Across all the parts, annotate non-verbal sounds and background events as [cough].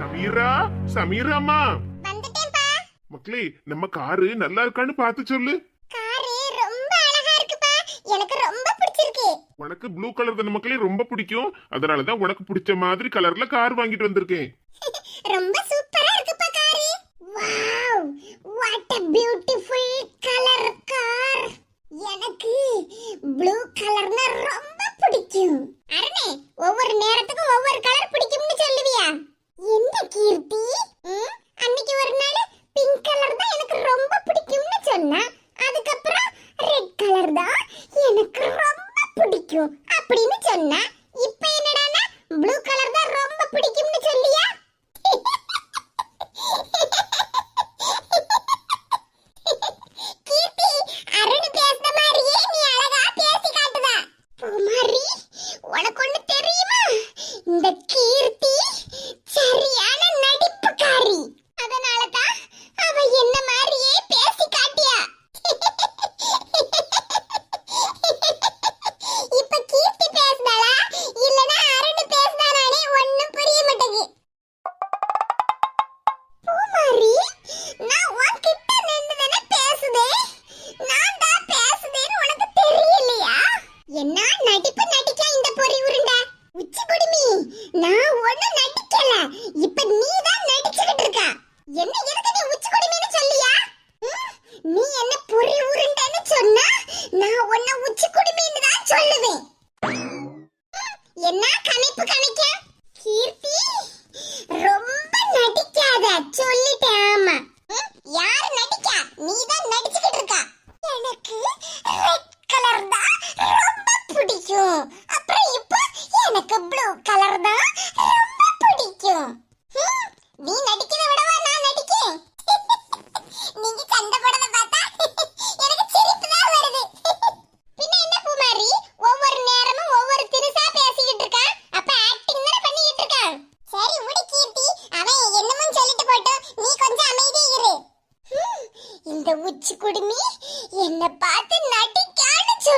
சமீரா சமீராமா மக்களே நம்ம காரு நல்லா இருக்கான்னு பார்த்து சொல்லு. காரு ரொம்ப அழகா இருக்குப்பா. எனக்கு ரொம்ப பிடிச்சிருக்கு. உனக்கு ப்ளூ கலர் தானே மக்களே ரொம்ப பிடிக்கும். அதனாலதான் உனக்கு பிடிச்ச மாதிரி கலர்ல கார் வாங்கிட்டு வந்திருக்கேன். [laughs] ரொம்ப சூப்பரா இருக்குப்பா car. Wow what a beautiful colour car எனக்கு ப்ளூ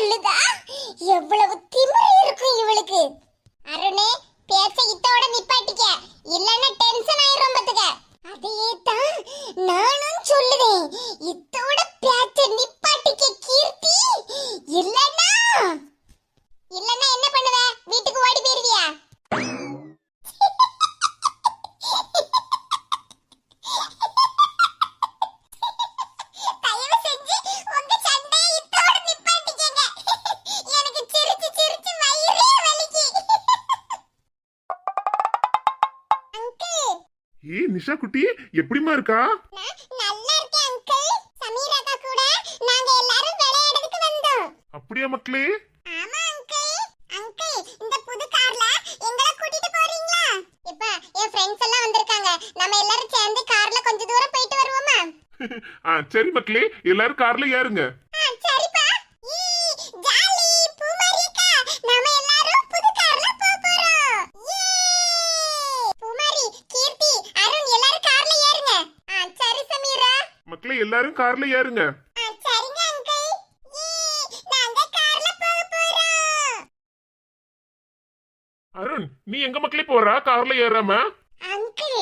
சொல்லுதா? எவ்வளவு திமிரு இருக்கும் இவளுக்கு. அருணே பேச இத்தோட நிப்பாட்டிக்க. இல்லன்னா டென்ஷன் ஆயிரும் பாத்துக்க அதையே தான் நானும் சொல்லுவேன் இத்தோட பேச்ச நிப்பாட்டிக்க கீர்த்தி இல்லன்னா இல்லன்னா என்ன பண்ணுவ வீட்டுக்கு ஓடி போயிருவியா தயவு செஞ்சு உங்க சண்டையை இத்தோட நிப்பாட்டிக்கங்க எனக்கு சிரிச்சு சிரிச்சு வயிறே வலிக்கு அங்கிள் ஏய் நிஷா குட்டி எப்படிமா இருக்கா நான் நல்லா இருக்கேன் அங்கிள் சமீர் அக்கா கூட நாங்க எல்லாரும் விளையாடுறதுக்கு வந்தோம் அப்படியா மக்களே ஆமா அங்கிள் அங்கிள் இந்த புது கார்ல எங்களை கூட்டிட்டு போறீங்களா இப்ப என் ஃப்ரெண்ட்ஸ் எல்லாம் வந்திருக்காங்க நம்ம எல்லாரும் சேர்ந்து கார்ல கொஞ்ச தூரம் போயிட்டு வருவோமா? [laughs] ஆ சரி மக்களே. எல்லாரும் கார்ல ஏறுங்க ஆ, சரிப்பா ஈ, ஜாலி பூமாரிக்கா நாம எல்லாரும் புது கார்ல போக போறோம் யே! பூமாரி கீர்த்தி அருண் எல்லாரும் கார்ல ஏறுங்க ஆ சரி சமீரா மக்களே எல்லாரும் கார்ல ஏறுங்க. அருண் நீ எங்க மக்களே போறா? கார்ல ஏறாம? அங்கிள்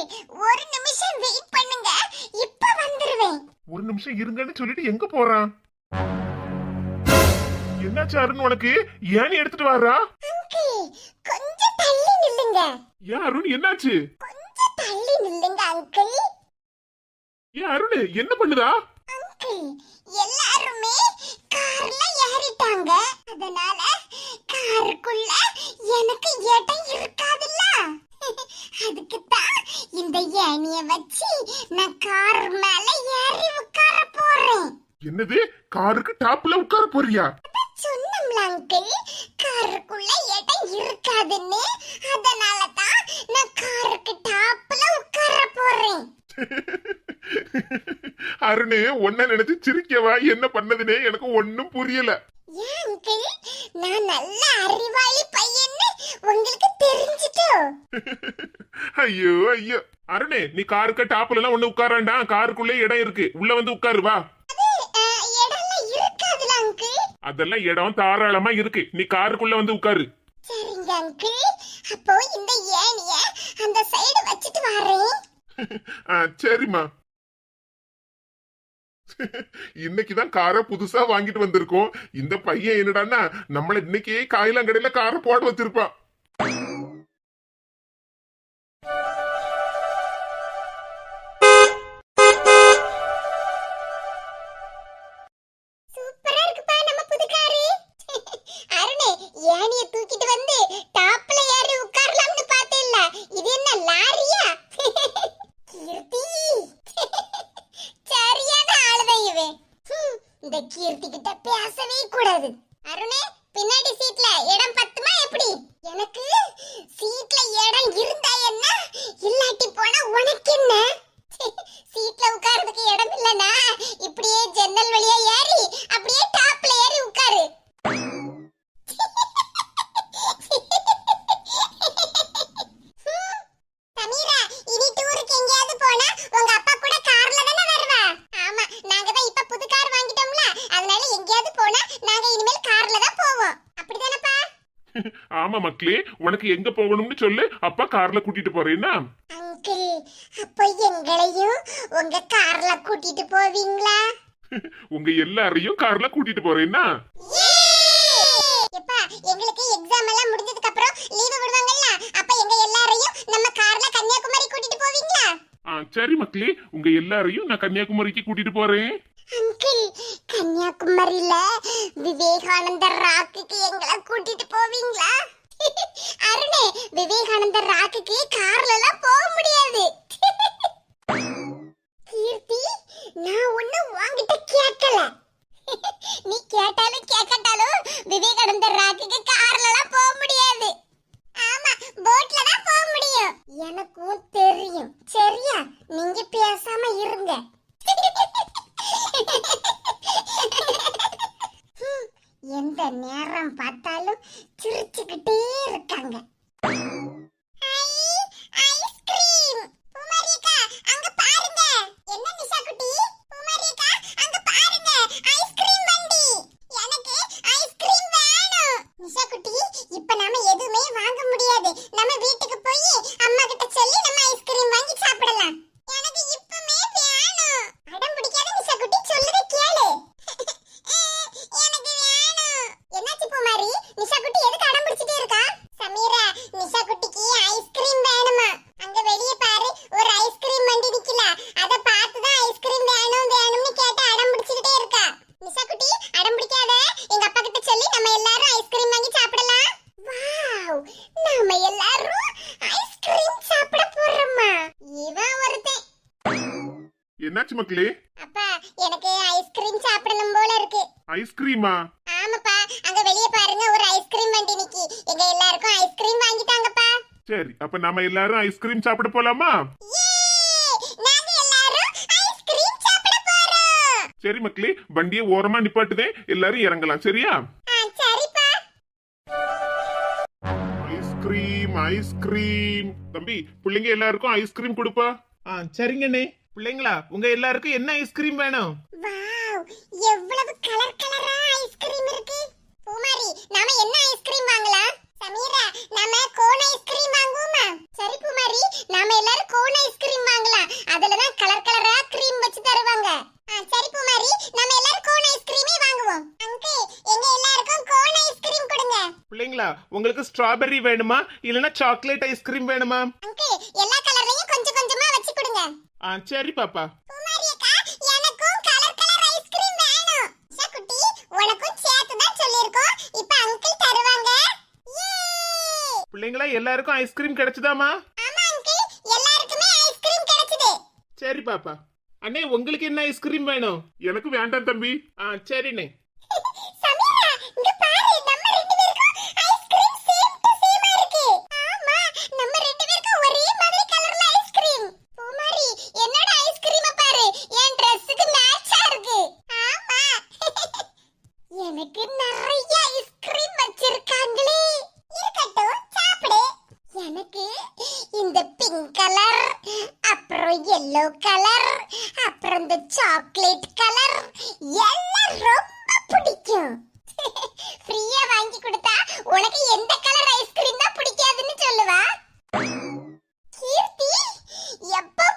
ஒரு நிமிஷம் வெயிட் பண்ணுங்க. இப்ப வந்துருவேன். ஒரு நிமிஷம் இருங்கன்னு சொல்லிட்டு எங்க போறான் என்னாச்சு அருண் உனக்கு? ஏன் எடுத்துட்டு வர்றா அங்கிள் கொஞ்சம் தள்ளி நில்லுங்க. ஏன் அருண் என்னாச்சு? கொஞ்சம் தள்ளி நில்லுங்க அங்கிள் ஏன் அருண் என்ன பண்ணுதா? எல்லாருமே கார்ல ஏறிட்டாங்க. அதனால காருக்குள்ள எனக்கு இடம் இருக்காதுல்ல. அதுக்கு தான் இந்த ஏணிய வச்சு நான் கார் மேல ஏறி உட்கார போறேன். என்னது? காருக்கு டாப்ல உட்கார போறியா? சொன்னோம்ல அங்கிள் காருக்குள்ள இடம் இருக்காதுன்னு. அதனால தான் நான் காருக்கு டாப்ல உட்கார போறேன். [laughs] அருணே ஒன்ன நினைச்சு சிரிக்கவா? என்ன பண்ணதுனே எனக்கு ஒண்ணும் புரியல. நான் நல்ல அறிவாளி பையன்னு உங்களுக்கு தெரிஞ்சிட்டோ? ஐயோ ஐயோ. அருணே நீ காருக்கு டாப்ல எல்லாம் ஒண்ணு உட்கார வேண்டாம் காருக்குள்ளே இடம் இருக்கு. உள்ள வந்து உட்காரு வா. அதெல்லாம் இடம் தாராளமா இருக்கு. நீ காருக்குள்ள வந்து உட்காரு. சரிங்க அங்கிள். அப்போ இந்த ஏணிய அந்த சைடு வச்சுட்டு வரேன். [laughs] சரிம்மா. இன்னைக்குதான் காரை புதுசா வாங்கிட்டு வந்திருக்கோம். இந்த பையன் என்னடான்னா நம்மள இன்னைக்கே காயிலாங்கடையில காரை போட வச்சிருப்பான். இந்த கீர்த்தி கிட்ட பேசவே கூடாது. அருணே பின்னாடி சீட்ல இடம் பத்துமா எப்படி? எனக்கு சீட்ல இடம் இருந்தா என்ன? இல்லாட்டி போனா உனக்கு என்ன? சீட்ல உட்கார்றதுக்கு இடம் இல்லனா இப்படியே ஜன்னல் வழியா ஏறி அப்படியே டாப்ல ஏறி உட்காரு ஹம், சமீரா இனி டூருக்கு எங்கேயாவது போனா உங்க அப்பா கூட கார்ல தானே வருவா ஆமா நாங்க தான் இப்ப புது கார் வாங்கிட்டோம்ல அதனால எங்கேயாவது போனா நாங்க இனிமேல் கார்ல தான் போவோம் அப்படிதானப்பா ஆமா மக்களே உனக்கு எங்க போகணும்னு சொல்லு. அப்பா கார்ல கூட்டிட்டு போறேன்னா அங்கிள் அப்போ எங்களையும் உங்க கார்ல கூட்டிட்டு போவீங்களா? [laughs] உங்க எல்லாரையும் கார்ல கூட்டிட்டு போறேன்னா எப்பா எங்களுக்கு எக்ஸாம் எல்லாம் முடிஞ்சதுக்கு அப்புறம் லீவு விடுவாங்கல்ல? அப்ப எங்க எல்லாரையும் நம்ம கார்ல கன்னியாகுமரி கூட்டிட்டு போவீங்களா? ஆ, சரி மக்களே உங்க எல்லாரையும் நான் கன்னியாகுமரிக்கு கூட்டிட்டு போறேன். அங்கிள் கன்னியாகுமரியில விவேகானந்தர் ராக்குக்கு எங்களை கூட்டிட்டு போவீங்களா? [laughs] அருணே விவேகானந்தர் ராக்குக்கு கார்ல எல்லாம் போக முடியாது [laughs] கீர்த்தி நான் ஒண்ணும் உன்கிட்ட கேட்கல நீ கேட்டாலும் கேட்கட்டாலும் விவேகானந்தர் ராக்குக்கு கார்ல எல்லாம் போக முடியாது ஆமா போட்ல தான் போக முடியும் எனக்கும் தெரியும் சரியா நீங்க பேசாம இருங்க ஹம், எந்த நேரம் பார்த்தாலும் சிரிச்சுக்கிட்டே இருக்காங்க ஐ, ஐஸ்கிரீம். பூமாரி அக்கா, அங்க பாருங்க. என்ன நிஷா குட்டி? பூமாரி அக்கா, அங்க பாருங்க. ஐஸ்கிரீம் வண்டி. எனக்கு ஐஸ்கிரீம் வேணும். சிரிச்சுக்கிட்டே இருக்காங்க. இப்ப நாம எதுவுமே வாங்க முடியாது. நம்ம வீட்டுக்கு போய் அம்மா கிட்ட சொல்லி நம்ம ஐஸ்கிரீம் வாங்கி சாப்பிடலாம். எனக்கு இப்பமே வேணும். அடம் பிடிக்காத நிஷா குட்டி, சொல்லுறத கேளு. எனக்கு வேணும். என்னாச்சு பூமாரி? நிஷா குட்டி எதுக்கு அடம் பிடிச்சிட்டே இருக்கா? சமீரா, நிஷா குட்டிக்கு ஐஸ்கிரீம் வேணுமா? அங்க வெளிய பாரு, ஒரு ஐஸ்கிரீம் வண்டி நிக்கல. அத பார்த்து தான் ஐஸ்கிரீம் வேணும் வேணும்னு கேட்டு அடம் பிடிச்சிக்கிட்டே இருக்கா. நிஷா குட்டி, அடம் பிடிக்காத. எங்க அப்பா கிட்ட சொல்லி நம்ம எல்லாரும் ஐஸ்கிரீம் வாங்கி சாப்பிடலாம். வாவ், நாம எல்லாரும் ஐஸ்கிரீம் சாப்பிட போறோமா? இவன் ஒருத்தன். என்னாச்சு மக்களே? அப்பா, எனக்கு ஐஸ்கிரீம் சாப்பிடணும் போல இருக்கு. ஐஸ்கிரீமா ஆமாப்பா அங்க வெளிய பாருங்க ஒரு ஐஸ்கிரீம் வண்டி நிக்கி. எங்க எல்லாருக்கும் ஐஸ்கிரீம் வாங்கிட்டாங்கப்பா. சரி அப்ப நாம எல்லாரும் ஐஸ்கிரீம் சாப்பிட போலாமா? யே! நாங்க எல்லாரும் ஐஸ்கிரீம் சாப்பிட போறோம். சரி மக்களே வண்டியை ஓரமா நிப்பாட்டுதேன் எல்லாரும் இறங்கலாம் சரியா? ஆ, சரிப்பா. ஐஸ்கிரீம் ஐஸ்கிரீம் தம்பி பிள்ளைங்க எல்லாருக்கும் ஐஸ்கிரீம் கொடுப்பா. ஆ சரிங்கண்ணே. பிள்ளைங்களா உங்க எல்லாருக்கும் என்ன ஐஸ்கிரீம் வேணும்? வாவ் எவ்வளவு கலர் கலரா ஐஸ்கிரீம் இருக்கு. பூமாரி நாம என்ன ஐஸ்கிரீம் வாங்கலாம்? சமீரா நாம கோன் ஐஸ்கிரீம் வாங்குவோமா? சரி பூமாரி நாம எல்லாரும் கோன் ஐஸ்கிரீம் வாங்கலாம். அதுல தான் கலர் கலரா கிரீம் வச்சு தருவாங்க. ஆ, சரி பூமாரி நாம எல்லாரும் கோன் ஐஸ்கிரீமே வாங்குவோம். அங்கிள் எங்க எல்லாருக்கும் கோன் ஐஸ்கிரீம் கொடுங்க. பிள்ளைங்களா உங்களுக்கு ஸ்ட்ராபெர்ரி வேணுமா? இல்லனா சாக்லேட் ஐஸ்கிரீம் வேணுமா? அங்கிள் அங்கிள் தருவாங்க. யே! பிள்ளைங்களா எல்லாருக்கும் ஐஸ்கிரீம் கிடைச்சதாமா சரி பாப்பா. அண்ணே உங்களுக்கு என்ன ஐஸ்கிரீம் வேணும்? எனக்கு வேண்டாம் தம்பி. ஆ சரிண்ணே சமீரா இங்க பாரு நம்ம ரெண்டு பேருக்கும் ஐஸ்கிரீம் சேம் டு சேமா இருக்கு ஆமா நம்ம ரெண்டு பேருக்கும் ஒரே மாதிரி கலர்ல ஐஸ்கிரீம் பூமாரி என்னோட ஐஸ்கிரீம் பாரு என் Dress-க்கு மேட்சா இருக்கு ஆமா எனக்கு நிறைய ஐஸ்கிரீம் வச்சிருக்காங்களே இருக்கட்டும் சாப்பிடு எனக்கு இந்த பிங்க் கலர் அப்புறம் எல்லோ கலர் அப்புறம் இந்த சாக்லேட் கலர் எல்லாம் ரொம்ப பிடிக்கும் ஃப்ரீயா வாங்கி கொடுத்தா உனக்கு எந்த கலர் ஐஸ்கிரீம் தான் பிடிக்காதுன்னு சொல்லுவா கீர்த்தி எப்ப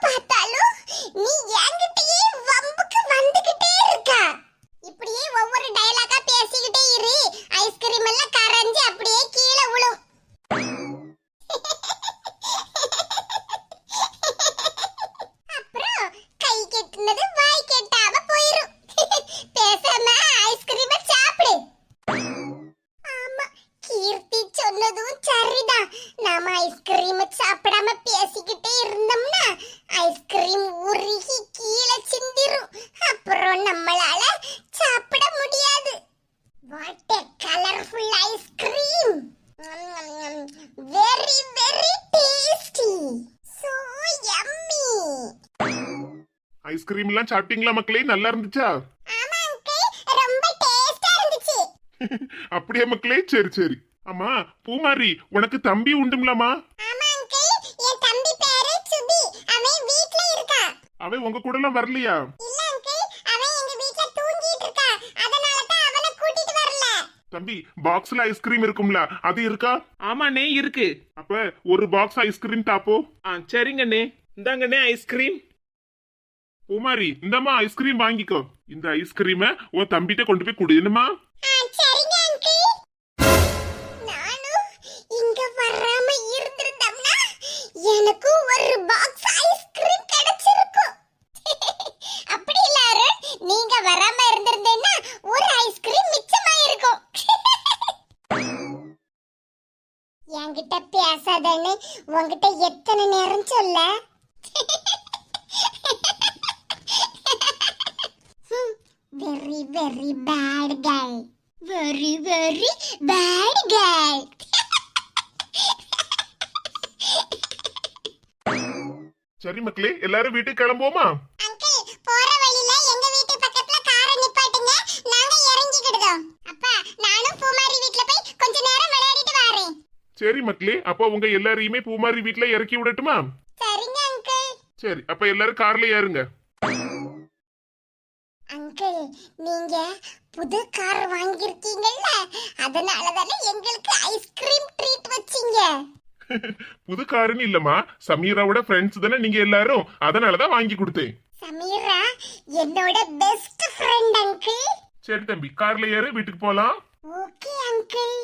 ஐஸ்கிரீம் எல்லாம் சாப்பிட்டீங்களா மக்களே? நல்லா இருந்துச்சா? ஆமா அங்கிள் ரொம்ப டேஸ்டா இருந்துச்சு. [laughs] அப்படியே மக்களே? சரி சரி. ஆமா பூமாரி உனக்கு தம்பி உண்டுங்களாமா ஆமா அங்கிள் என் தம்பி பேரு சுபி. அவன் வீட்ல இருக்கான் அவன் உங்க கூட எல்லாம் வரலையா? இல்ல அங்கிள் அவன் எங்க வீட்ல தூங்கிட்டு இருக்கான் அதனால தான் அவனை கூட்டிட்டு வரல. தம்பி பாக்ஸ்ல ஐஸ்கிரீம் இருக்கும்ல அது இருக்கா? ஆமாண்ணே இருக்கு. அப்ப ஒரு பாக்ஸ் ஐஸ்கிரீம் தாப்போ? ஆ சரிங்கண்ணே. இந்தாங்கண்ணே ஐஸ்கிரீம். உமாரி இந்தம்மா ஐஸ்கிரீம் வாங்கிக்கோ. இந்த ஐஸ்கிரீமை உன் தம்பிட்ட கொண்டு போய் குடியணுமா ஆ, சரிங்க அங்கிள் நானும் [laughs] [laughs] எத்தனை நேரம் இருந்திருந்தோம்னா எனக்கும் ஒரு பாக்ஸ் ஐஸ்கிரீம் கிடைச்சிருக்கும் அப்படி இல்ல அருண் நீங்க வராம இருந்திருந்தேன்னா ஒரு ஐஸ்கிரீம் மிச்சமாயிருக்கும் என்கிட்ட பேசாதன்னு உன்கிட்ட எத்தனை நேரம் சொல்ல very bad girl very very bad girl சரி மக்களே எல்லாரும் வீட்டுக்கு கிளம்புவோமா? சரி மக்களே அப்போ உங்க எல்லாரையுமே பூமாரி வீட்ல இறக்கி விடட்டுமா? சரிங்க அங்கிள் சரி அப்ப எல்லாரும் கார்ல ஏறுங்க. நீங்க புது கார் வாங்கியிருக்கீங்கல்ல அதனால தானே எங்களுக்கு ஐஸ்கிரீம் ட்ரீட் வச்சீங்க. [laughs] புது காருன்னு இல்லம்மா. சமீராவோட ஃப்ரெண்ட்ஸ் தானே நீங்க எல்லாரும். அதனால தான் வாங்கி கொடுத்தேன். சமீரா என்னோட பெஸ்ட் ஃப்ரெண்ட் அங்கிள் சரி தம்பி கார்ல ஏறு வீட்டுக்கு போலாம். Okay uncle